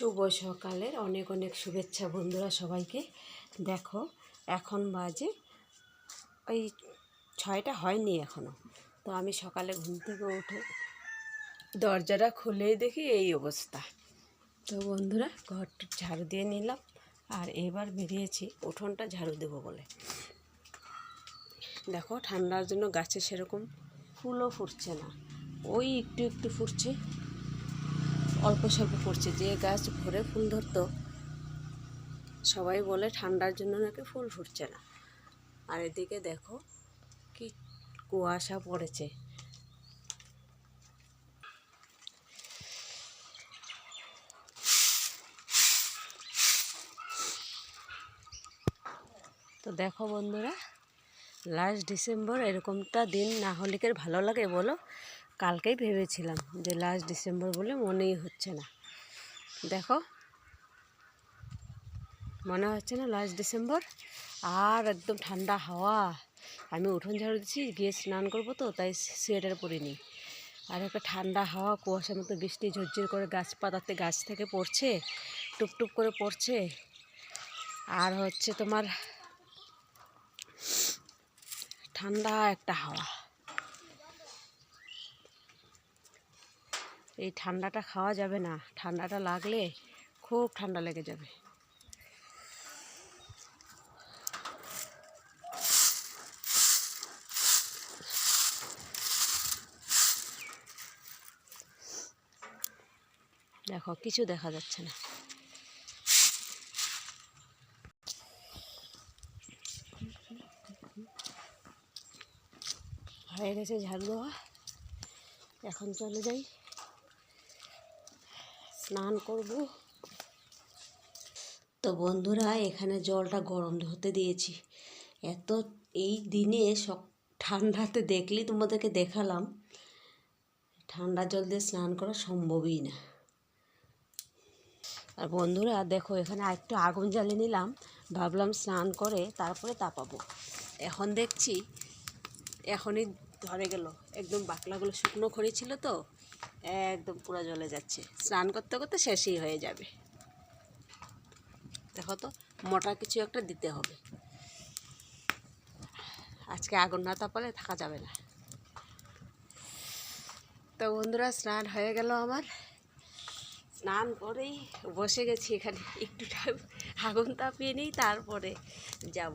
শুভ সকালের অনেক অনেক শুভেচ্ছা বন্ধুরা সবাইকে। দেখো, এখন বাজে ওই ছয়টা হয়নি এখনও তো আমি সকালে ঘুম থেকে উঠে দরজাটা খুলেই দেখি এই অবস্থা। তো বন্ধুরা, ঘরটা ঝাড়ু দিয়ে নিলাম আর এবার বেরিয়েছি, উঠোনটা ঝাড়ু দেবো বলে। দেখো, ঠান্ডার জন্য গাছে সেরকম ফুলও ফুটছে না। ওই একটু একটু ফুটছে। অল্প স্বল্প পড়ছে। যে গাছ ভরে ফুল ধরতো, সবাই বলে ঠান্ডার জন্য নাকি ফুল ফুটছে না। আর এদিকে দেখো কি কুয়াশা পড়েছে। তো দেখো বন্ধুরা লাস্ট ডিসেম্বর এরকমটা দিন না হলে ভালো লাগে বলো? কালকেই ভেবেছিলাম যে লাস্ট ডিসেম্বর বলে মনেই হচ্ছে না। দেখো, মনে হচ্ছে না লাস্ট ডিসেম্বর আর একদম ঠান্ডা হাওয়া। আমি উঠোন ঝাড়ু দিচ্ছি গিয়ে স্নান করব তো, তাই সোয়েটার পরিনি। আর একটা ঠান্ডা হাওয়া, কুয়াশার মতো বৃষ্টি, ঝরঝর করে গাছপাতাতে গাছ থেকে পড়ছে, টুপটুপ করে পড়ছে। আর হচ্ছে তোমার ঠান্ডা একটা হাওয়া। এই ঠান্ডাটা খাওয়া যাবে না। ঠান্ডাটা লাগলে খুব ঠান্ডা লেগে যাবে। দেখো, কিছু দেখা যাচ্ছে না। হয়ে গেছে ঝাড়ু দেওয়া। এখন চলে যাই। স্নান করব। তো বন্ধুরা, এখানে জলটা গরম হতে দিয়েছি। এত এই দিনে সব ঠান্ডাতে দেখলেই তোমাদেরকে দেখালাম। ঠান্ডা জল দিয়ে স্নান করা সম্ভবই না। আর বন্ধুরা, দেখো, এখানে একটু আগুন জ্বালিয়ে নিলাম। ভাবলাম স্নান করে তারপরে তাপাবো। এখন দেখছি, এখনই ধরে গেল। একদম বাকলাগুলো শুকনো খড়ি ছিল তো, একদম পুরো জ্বলে যাচ্ছে। স্নান করতে করতে শেষই হয়ে যাবে। দেখো তো, মোটা কিছু একটা দিতে হবে। আজকে আগুন না তাপালে থাকা যাবে না। তো বন্ধুরা, স্নান হয়ে গেল আমার। স্নান করেই বসে গেছি এখানে। একটু টাইম আগুন তাপিয়ে নিই, তারপরে যাব।